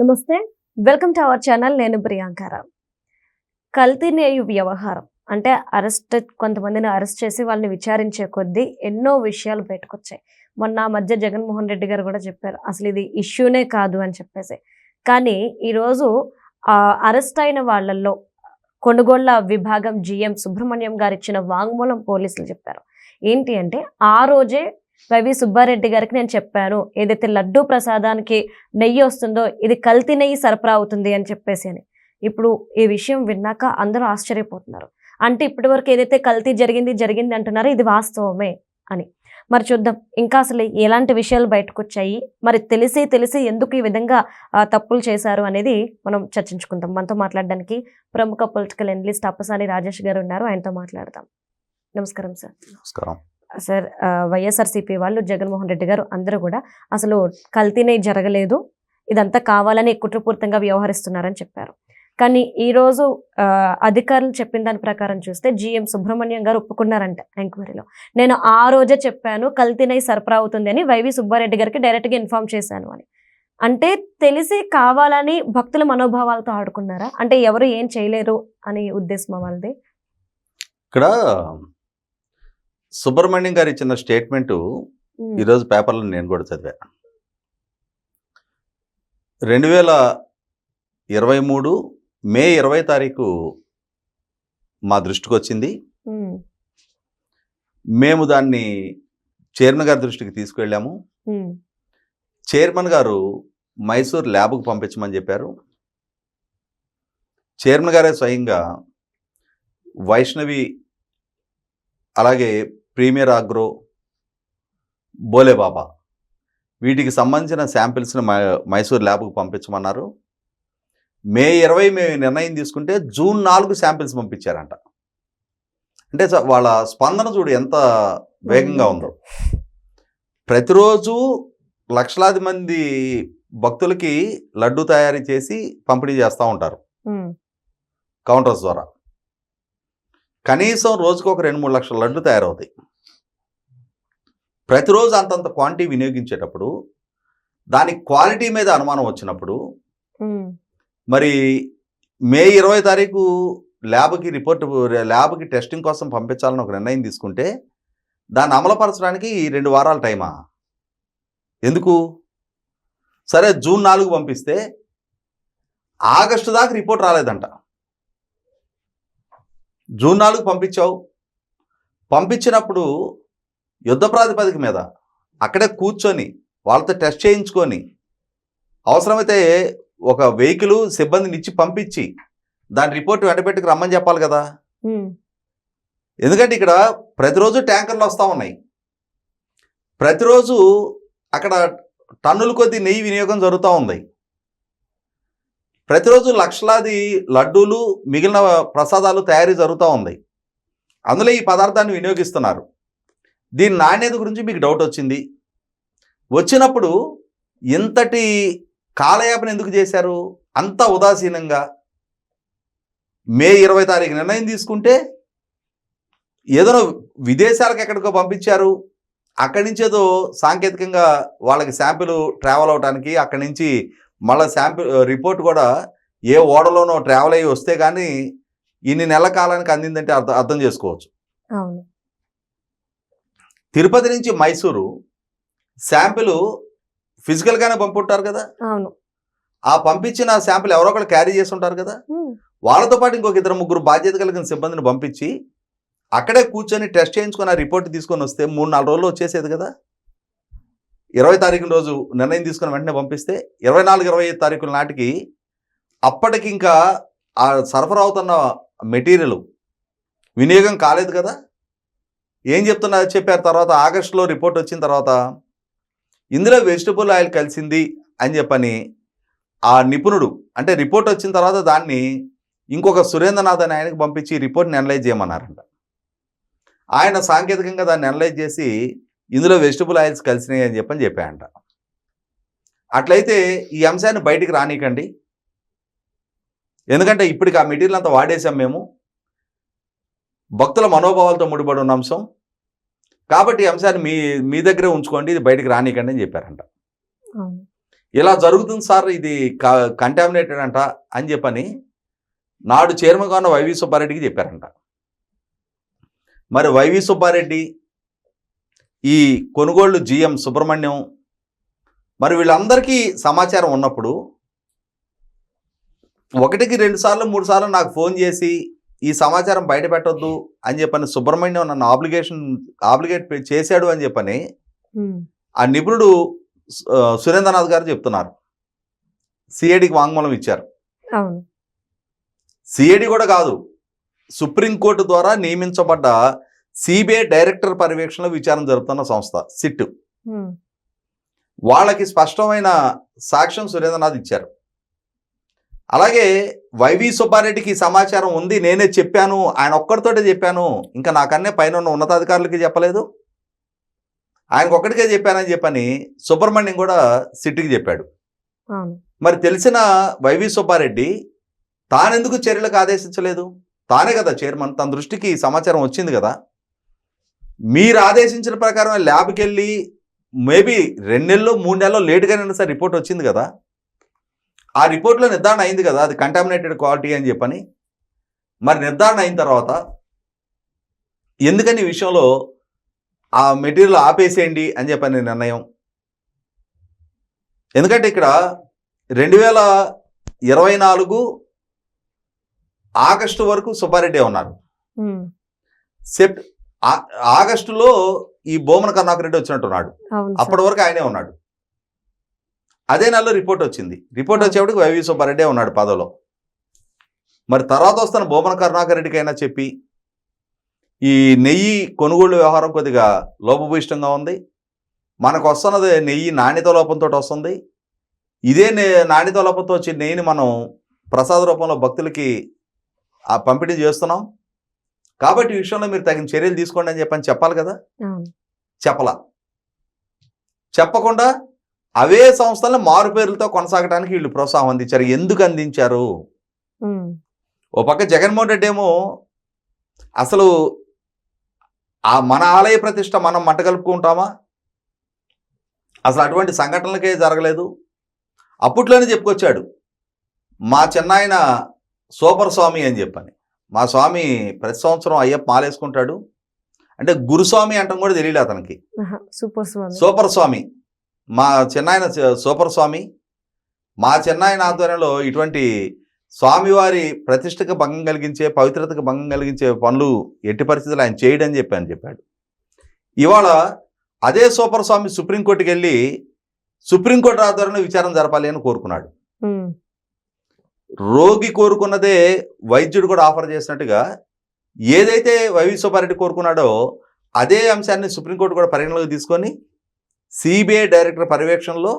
నమస్తే. Welcome to our channel నేను ప్రియాంకారావు కల్తీనేయు వ్యవహారం అంటే అరెస్ట్ కొంతమందిని అరెస్ట్ చేసి వాళ్ళని విచారించే కొద్దీ ఎన్నో విషయాలు బయటకొచ్చాయి. మొన్న ఆ మధ్య జగన్మోహన్ రెడ్డి గారు కూడా చెప్పారు అసలు ఇది ఇష్యూనే కాదు అని చెప్పేసి. కానీ ఈరోజు అరెస్ట్ అయిన వాళ్ళల్లో కొనుగోళ్ళ విభాగం జిఎం సుబ్రహ్మణ్యం గారు ఇచ్చిన వాంగ్మూలం పోలీసులు చెప్పారు. ఏంటి అంటే ఆ రోజే వైవి సుబ్బారెడ్డి గారికి నేను చెప్పాను ఏదైతే లడ్డూ ప్రసాదానికి నెయ్యి వస్తుందో ఇది కల్తీ నెయ్యి సరఫరా అవుతుంది అని చెప్పేసి అని. ఇప్పుడు ఈ విషయం విన్నాక అందరూ ఆశ్చర్యపోతున్నారు. అంటే ఇప్పటివరకు ఏదైతే కల్తీ జరిగింది జరిగింది అంటున్నారో ఇది వాస్తవమే అని. మరి చూద్దాం ఇంకా అసలు ఎలాంటి విషయాలు బయటకు వచ్చాయి మరి తెలిసి తెలిసి ఎందుకు ఈ విధంగా తప్పులు చేశారు అనేది మనం చర్చించుకుందాం. మనతో మాట్లాడడానికి ప్రముఖ పొలిటికల్ ఎనలిస్ట్ అప్పసాని రాజేష్ గారు ఉన్నారు ఆయనతో మాట్లాడదాం. నమస్కారం సార్. నమస్కారం. సార్ వైఎస్ఆర్సీపీ వాళ్ళు జగన్మోహన్ రెడ్డి గారు అందరూ కూడా అసలు కల్తీనే జరగలేదు. ఇదంతా కావాలని కుట్రపూరితంగా వ్యవహరిస్తున్నారని చెప్పారు. కానీ ఈరోజు అధికారులు చెప్పిన దాని ప్రకారం చూస్తే జిఎం సుబ్రహ్మణ్యం గారు ఒప్పుకున్నారంట ఎంక్వైరీలో. నేను ఆ రోజే చెప్పాను కల్తీనై సరఫరా అవుతుంది అని వైవి సుబ్బారెడ్డి గారికి డైరెక్ట్గా ఇన్ఫార్మ్ చేశాను అని. అంటే తెలిసి కావాలని భక్తుల మనోభావాలతో ఆడుకున్నారా? అంటే ఎవరు ఏం చేయలేరు అని ఉద్దేశం వాళ్ళది? ఇక్కడ సుబ్రహ్మణ్యం గారు ఇచ్చిన స్టేట్మెంటు ఈరోజు పేపర్లో నేను కూడా చదివా. రెండు వేల ఇరవై మూడు మే ఇరవై తారీఖు మా దృష్టికి వచ్చింది. మేము దాన్ని చైర్మన్ గారి దృష్టికి తీసుకెళ్ళాము. ఉమ్, చైర్మన్ గారు మైసూర్ ల్యాబ్కు పంపించమని చెప్పారు. చైర్మన్ గారే స్వయంగా వైష్ణవి అలాగే ప్రీమియర్ ఆగ్రో బోలే బాబా. వీటికి సంబంధించిన శాంపిల్స్ని మై మైసూర్ ల్యాబ్కు పంపించమన్నారు. మే ఇరవై మేము నిర్ణయం తీసుకుంటే జూన్ నాలుగు శాంపిల్స్ పంపించారంట. అంటే వాళ్ళ స్పందన చూడు ఎంత వేగంగా ఉందో. ప్రతిరోజు లక్షలాది మంది భక్తులకి లడ్డు తయారు చేసి పంపిణీ చేస్తూ ఉంటారు. కౌంటర్స్ ద్వారా. కనీసం రోజుకు ఒక రెండు మూడు లక్షల లడ్డు తయారవుతాయి. ప్రతిరోజు అంతంత క్వాంటిటీ వినియోగించేటప్పుడు దాని క్వాలిటీ మీద అనుమానం వచ్చినప్పుడు మరి మే ఇరవై తారీఖు ల్యాబ్కి రిపోర్ట్ ల్యాబ్కి టెస్టింగ్ కోసం పంపించాలని ఒక నిర్ణయం తీసుకుంటే దాన్ని అమలుపరచడానికి రెండు వారాల టైమా? ఎందుకు? సరే జూన్ నాలుగు పంపిస్తే ఆగస్టు దాకా రిపోర్ట్ రాలేదంట. జూన్ నాలుగు పంపించావు. పంపించినప్పుడు యుద్ధ ప్రాతిపదిక మీద అక్కడే కూర్చొని వాళ్ళతో టెస్ట్ చేయించుకొని అవసరమైతే ఒక వెహికల్ సిబ్బందిని ఇచ్చి పంపించి దాని రిపోర్ట్ వెంటబెట్టుకు రమ్మని చెప్పాలి కదా. ఎందుకంటే ఇక్కడ ప్రతిరోజు ట్యాంకర్లు వస్తూ ఉన్నాయి. ప్రతిరోజు అక్కడ టన్నుల కొద్ది నెయ్యి వినియోగం జరుగుతూ ఉంది. ప్రతిరోజు లక్షలాది లడ్డూలు మిగిలిన ప్రసాదాలు తయారీ జరుగుతూ ఉంది. అందులో ఈ పదార్థాన్ని వినియోగిస్తున్నారు. దీని నాణ్యత గురించి మీకు డౌట్ వచ్చింది. వచ్చినప్పుడు ఇంతటి కాలయాపన ఎందుకు చేశారు? అంత ఉదాసీనంగా మే ఇరవై తారీఖు నిర్ణయం తీసుకుంటే ఏదో విదేశాలకు ఎక్కడికో పంపించారు. అక్కడి నుంచి ఏదో సాంకేతికంగా వాళ్ళకి శాంపిల్ ట్రావెల్ అవడానికి అక్కడి నుంచి మళ్ళీ శాంపిల్ రిపోర్ట్ కూడా ఏ ఓడలోనో ట్రావెల్ అయ్యి వస్తే కానీ ఇన్ని నెలల కాలానికి అందిందంటే అర్థం అర్థం చేసుకోవచ్చు. తిరుపతి నుంచి మైసూరు శాంపిల్ ఫిజికల్గానే పంపుంటారు కదా? అవును. ఆ పంపించిన శాంపిల్ ఎవరో ఒకరు క్యారీ చేసి ఉంటారు కదా వాళ్ళతో పాటు ఇంకొక ఇద్దరు ముగ్గురు బాధ్యత కలిగిన సిబ్బందిని పంపించి అక్కడే కూర్చొని టెస్ట్ చేయించుకొని ఆ రిపోర్ట్ తీసుకొని వస్తే మూడు నాలుగు రోజులు వచ్చేసేది కదా? ఇరవై తారీఖు రోజు నిర్ణయం తీసుకుని వెంటనే పంపిస్తే ఇరవై నాలుగు ఇరవై ఐదు తారీఖుల నాటికి అప్పటికి ఇంకా ఆ సరఫరా అవుతున్న మెటీరియల్ వినియోగం కాలేదు కదా? ఏం చెప్తున్నా చెప్పారు. తర్వాత ఆగస్టులో రిపోర్ట్ వచ్చిన తర్వాత ఇందులో వెజిటబుల్ ఆయిల్ కలిసింది అని చెప్పని ఆ నిపుణుడు అంటే రిపోర్ట్ వచ్చిన తర్వాత దాన్ని ఇంకొక సురేంద్రనాథ్ అని ఆయనకు పంపించి రిపోర్ట్ని అనలైజ్ చేయమన్నారంట. ఆయన సాంకేతికంగా దాన్ని అనలైజ్ చేసి ఇందులో వెజిటబుల్ ఆయిల్స్ కలిసినాయి అని చెప్పని చెప్పాయంట. అట్లయితే ఈ అంశాన్ని బయటికి రానికండి ఎందుకంటే ఇప్పటికి ఆ మెటీరియల్ అంతా వాడేసాం మేము. భక్తుల మనోభావాలతో ముడిపడి ఉన్న అంశం. కాబట్టి ఈ అంశాన్ని మీ మీ దగ్గరే ఉంచుకోండి ఇది బయటికి రానికండి అని చెప్పారంట. ఇలా జరుగుతుంది సార్ ఇది కంటామినేటెడ్ అంట అని చెప్పని నాడు చైర్మన్గా ఉన్న వైవి సుబ్బారెడ్డికి చెప్పారంట. మరి వైవి సుబ్బారెడ్డి ఈ కొనుగోళ్ళు జిఎం సుబ్రహ్మణ్యం మరి వీళ్ళందరికీ సమాచారం ఉన్నప్పుడు ఒకటికి రెండు సార్లు మూడు సార్లు నాకు ఫోన్ చేసి ఈ సమాచారం బయట పెట్టొద్దు అని చెప్పని సుబ్రహ్మణ్యం నన్ను ఆబ్లిగేషన్ ఆబ్లిగేట్ చేశాడు అని చెప్పని ఆ నిపుణుడు సురేంద్రనాథ్ గారు చెప్తున్నారు. సిఐడికి వాంగ్మూలం ఇచ్చారు. సిఐడి కూడా కాదు. సుప్రీంకోర్టు ద్వారా నియమించబడ్డ సిబిఐ డైరెక్టర్ పర్యవేక్షణలో విచారణ జరుపుతున్న సంస్థ సిట్ వాళ్ళకి స్పష్టమైన సాక్ష్యం సురేంద్రనాథ్ ఇచ్చారు. అలాగే వైవి సుబ్బారెడ్డికి సమాచారం ఉంది నేనే చెప్పాను ఆయన ఒక్కడితోటే చెప్పాను ఇంకా నాకన్నే పైన ఉన్న ఉన్నతాధికారులకి చెప్పలేదు. ఆయనకు ఒక్కడికే చెప్పానని చెప్పని సుబ్రహ్మణ్యం కూడా సిట్కి చెప్పాడు. మరి తెలిసిన వైవి సుబ్బారెడ్డి తానెందుకు చర్యలకు ఆదేశించలేదు? తానే కదా చైర్మన్ తన దృష్టికి సమాచారం వచ్చింది కదా. మీరు ఆదేశించిన ప్రకారం ల్యాబ్కి వెళ్ళి మేబీ రెండు నెలలు మూడు నెలలు లేటుగానైనా సరే రిపోర్ట్ వచ్చింది కదా. ఆ రిపోర్ట్లో నిర్ధారణ అయింది కదా అది కంటామినేటెడ్ క్వాలిటీ అని చెప్పని. మరి నిర్ధారణ అయిన తర్వాత ఎందుకని విషయంలో ఆ మెటీరియల్ ఆపేసేయండి అని చెప్పని నిర్ణయం? ఎందుకంటే ఇక్కడ రెండు వేల ఇరవై నాలుగు ఆగస్టు వరకు సుబ్బారెడ్డి ఉన్నారు. సెప్ట్ ఆ- ఆగస్టులో ఈ బొమ్మన కరుణాకర్ రెడ్డి వచ్చినట్టున్నాడు. అప్పటి వరకు ఆయనే ఉన్నాడు. అదే నెలలో రిపోర్ట్ వచ్చింది. రిపోర్ట్ వచ్చేప్పటికి వైవి సుబ్బారెడ్డి ఉన్నాడు పదవిలో. మరి తర్వాత వస్తున్న బొమ్మన కరుణాకర్ అయినా చెప్పి ఈ నెయ్యి కొనుగోలు వ్యవహారం కొద్దిగా లోపభూయిష్టంగా ఉంది. మనకు వస్తున్నది నెయ్యి నాణ్యత లోపంతో వస్తుంది. ఇదే నే నాణ్యత లోపంతో వచ్చే నెయ్యిని మనం ప్రసాద రూపంలో భక్తులకి ఆ పంపిణీ చేస్తున్నాం. కాబట్టి ఈ విషయంలో మీరు తగిన చర్యలు తీసుకోండి అని చెప్పని చెప్పాలి కదా? చెప్పలా. చెప్పకుండా అవే సంస్థలను మారు పేర్లతో కొనసాగడానికి వీళ్ళు ప్రోత్సాహం అందించారు. ఎందుకు అందించారు? ఓ పక్క జగన్మోహన్ రెడ్డి ఏమో అసలు ఆ మన ఆలయ ప్రతిష్ట మనం మంట కలుపుకుంటామా? అసలు అటువంటి సంఘటనలకే జరగలేదు. అప్పట్లోనే చెప్పుకొచ్చాడు. మా చిన్నాయన సూపర్ స్వామి అని చెప్పని. మా స్వామి ప్రతి సంవత్సరం అయ్యప్ప మాలేసుకుంటాడు. అంటే గురుస్వామి అంటాం కూడా తెలియదు అతనికి. సూపర్ స్వామి. సూపర్ స్వామి. మా చిన్నాయన సూపర్ స్వామి మా చిన్నాయన ఆధ్వర్యంలో ఇటువంటి స్వామివారి ప్రతిష్టకు భంగం కలిగించే పవిత్రతకు భంగం కలిగించే పనులు ఎట్టి పరిస్థితులు ఆయన చేయడని చెప్పి అని చెప్పాడు. ఇవాళ అదే సూపర్ స్వామి సుప్రీంకోర్టుకి వెళ్ళి సుప్రీంకోర్టు ఆధ్వర్యంలో విచారణ జరపాలి అని కోరుకున్నాడు. రోగి కోరుకున్నదే వైద్యుడు కూడా ఆఫర్ చేసినట్టుగా ఏదైతే వైవి సుబ్బారెడ్డి కోరుకున్నాడో అదే అంశాన్ని సుప్రీంకోర్టు కూడా పరిగణలోకి తీసుకొని సిబిఐ డైరెక్టర్ పర్యవేక్షణలో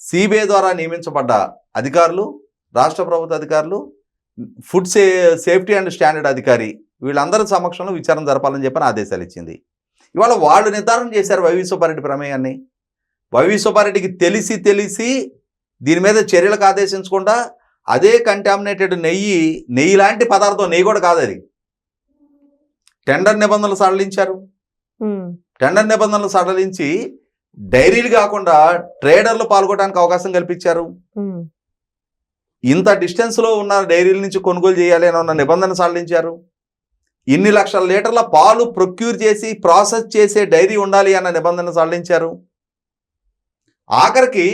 సిబిఐ ద్వారా నియమించబడ్డ అధికారులు రాష్ట్ర ప్రభుత్వ అధికారులు ఫుడ్ సే సేఫ్టీ అండ్ స్టాండర్డ్ అధికారి వీళ్ళందరి సమక్షంలో విచారణ జరపాలని చెప్పని ఆదేశాలు ఇచ్చింది. ఇవాళ వాళ్ళు నిర్ధారణ చేశారు వైవి సుబ్బారెడ్డి ప్రమేయాన్ని. వైవి సుబ్బారెడ్డికి తెలిసి తెలిసి దీని మీద చర్యలకు ఆదేశించకుండా అదే కంటామినేటెడ్ నెయ్యి నెయ్యి లాంటి పదార్థం నెయ్యి కూడా కాదు అది. టెండర్ నిబంధనలు సడలించారు. టెండర్ నిబంధనలు సడలించి డైరీలు కాకుండా ట్రేడర్లు పాల్గొనడానికి అవకాశం కల్పించారు. ఇంత డిస్టెన్స్లో ఉన్న డైరీల నుంచి కొనుగోలు చేయాలి అని ఉన్న నిబంధన సడలించారు ఇన్ని లక్షల లీటర్ల పాలు ప్రొక్యూర్ చేసి ప్రాసెస్ చేసే డైరీ ఉండాలి అన్న నిబంధన సడలించారు ఆఖరికి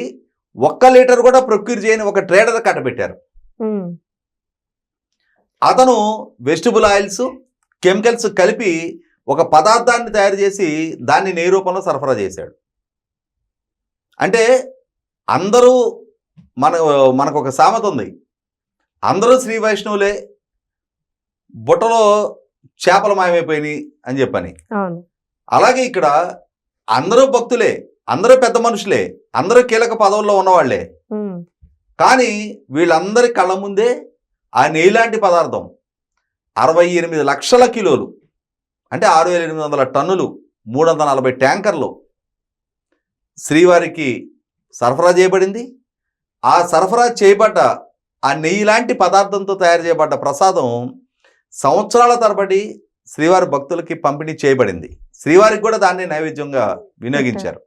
ఒక్క లీటర్ కూడా ప్రొక్యూర్ చేయని ఒక ట్రేడర్ కట్టబెట్టారు. అతను వెజిటబుల్ ఆయిల్స్ కెమికల్స్ కలిపి ఒక పదార్థాన్ని తయారు చేసి దాన్ని నెయ్యి రూపంలో సరఫరా చేశాడు. అంటే అందరూ మన మనకు ఒక సామెత ఉంది. అందరూ శ్రీ వైష్ణవులే బుట్టలో చేపలు మాయమైపోయినాయి అని చెప్పని. అలాగే ఇక్కడ అందరూ భక్తులే అందరూ పెద్ద మనుషులే అందరూ కీలక పదవుల్లో ఉన్నవాళ్ళే. కానీ వీళ్ళందరి కళ్ళ ముందే ఆ నెయ్యి లాంటి పదార్థం. అరవై ఎనిమిది లక్షల కిలోలు అంటే ఆరు వేల ఎనిమిది వందల టన్నులు మూడు వందల నలభై ట్యాంకర్లు శ్రీవారికి సరఫరా చేయబడింది. ఆ సరఫరా చేయబడ్డ ఆ నెయ్యి లాంటి పదార్థంతో తయారు చేయబడ్డ ప్రసాదం సంవత్సరాల తరబడి శ్రీవారి భక్తులకి పంపిణీ చేయబడింది. శ్రీవారికి కూడా దాన్ని నైవేద్యంగా వినియోగించారు.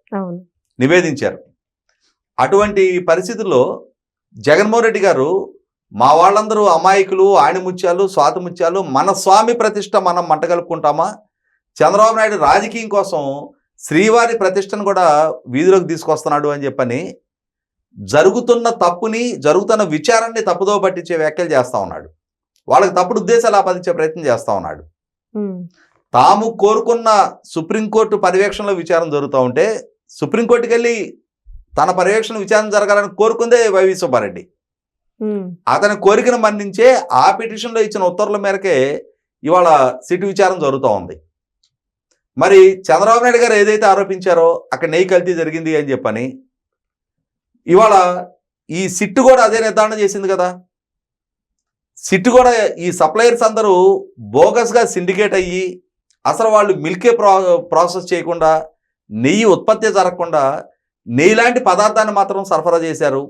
నివేదించారు. అటువంటి పరిస్థితుల్లో జగన్మోహన్ రెడ్డి గారు మా వాళ్ళందరూ అమాయకులు ఆణిముత్యాలు స్వాతిముత్యాలు మన స్వామి ప్రతిష్ట మనం మంటగలుపుకుంటామా చంద్రబాబు నాయుడు రాజకీయం కోసం శ్రీవారి ప్రతిష్టను కూడా వీధిలోకి తీసుకొస్తున్నాడు అని చెప్పని జరుగుతున్న తప్పుని జరుగుతున్న విచారాన్ని తప్పుదో పట్టించే వ్యాఖ్యలు చేస్తా ఉన్నాడు. వాళ్ళకి తప్పుడు ఉద్దేశాలు ఆపాదించే ప్రయత్నం చేస్తా ఉన్నాడు. తాము కోరుకున్న సుప్రీంకోర్టు పర్యవేక్షణలో విచారణ జరుగుతూ ఉంటే సుప్రీంకోర్టుకి వెళ్ళి తన పర్యవేక్షణ విచారణ జరగాలని కోరుకుందే వైవి సుబ్బారెడ్డి. అతని కోరికను మన్నించే ఆ పిటిషన్లో ఇచ్చిన ఉత్తర్వుల మేరకే ఇవాళ సిట్ విచారణ జరుగుతూ ఉంది. మరి చంద్రబాబు నాయుడు గారు ఏదైతే ఆరోపించారో అక్కడ నెయ్యి కల్తీ జరిగింది అని చెప్పని ఇవాళ ఈ సిట్ కూడా అదే నిర్ధారణ చేసింది కదా. సిట్ కూడా ఈ సప్లయర్స్ అందరూ బోగస్గా సిండికేట్ అయ్యి అసలు వాళ్ళు మిల్కే ప్రా ప్రాసెస్ చేయకుండా నెయ్యి ఉత్పత్తి జరగకుండా నెయ్యి లాంటి పదార్థాన్ని మాత్రం సరఫరా చేశారు.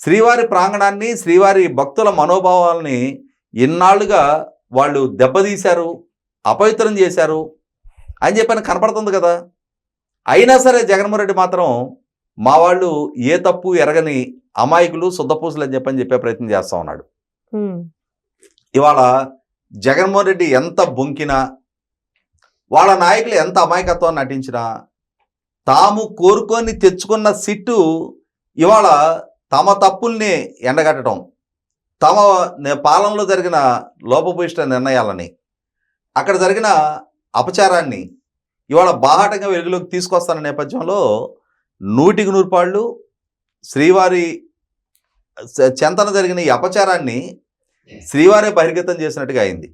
శ్రీవారి ప్రాంగణాన్ని శ్రీవారి భక్తుల మనోభావాల్ని ఇన్నాళ్ళుగా వాళ్ళు దెబ్బతీశారు అపవిత్రం చేశారు. అని చెప్పని కనపడుతుంది కదా. అయినా సరే జగన్మోహన్ రెడ్డి మాత్రం మా వాళ్ళు ఏ తప్పు ఎరగని అమాయకులు శుద్ధపూసలు అని చెప్పని చెప్పే ప్రయత్నం చేస్తూ ఉన్నాడు. ఇవాళ జగన్మోహన్ రెడ్డి ఎంత బొంకినా వాళ్ళ నాయకులు ఎంత అమాయకత్వాన్ని నటించినా తాము కోరుకొని తెచ్చుకున్న సిట్టు ఇవాళ తమ తప్పుల్ని ఎండగట్టడం తమ పాలనలో జరిగిన లోపభూయిష్ట నిర్ణయాలని అక్కడ జరిగిన అపచారాన్ని ఇవాళ బాహాటంగా వెలుగులోకి తీసుకొస్తున్న నేపథ్యంలో నూటికి నూరుపాళ్ళు శ్రీవారి చెంతన జరిగిన ఈ అపచారాన్ని శ్రీవారే బహిర్గతం చేసినట్టుగా అయింది.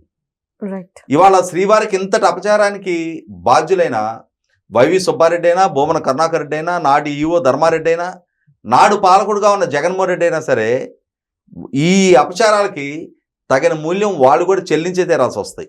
రైట్ ఇవాళ శ్రీవారికి ఇంతటి అపచారానికి బాధ్యులైన వైవి సుబ్బారెడ్డి అయినా బొమ్మన కరుణాకర్ రెడ్డి అయినా నాటి ఈవో ధర్మారెడ్డి అయినా నాడు పాలకుడుగా ఉన్న జగన్మోహన్ రెడ్డి అయినా సరే ఈ అపచారాలకి తగిన మూల్యం వాళ్ళు కూడా చెల్లించే తీరాల్సి వస్తాయి.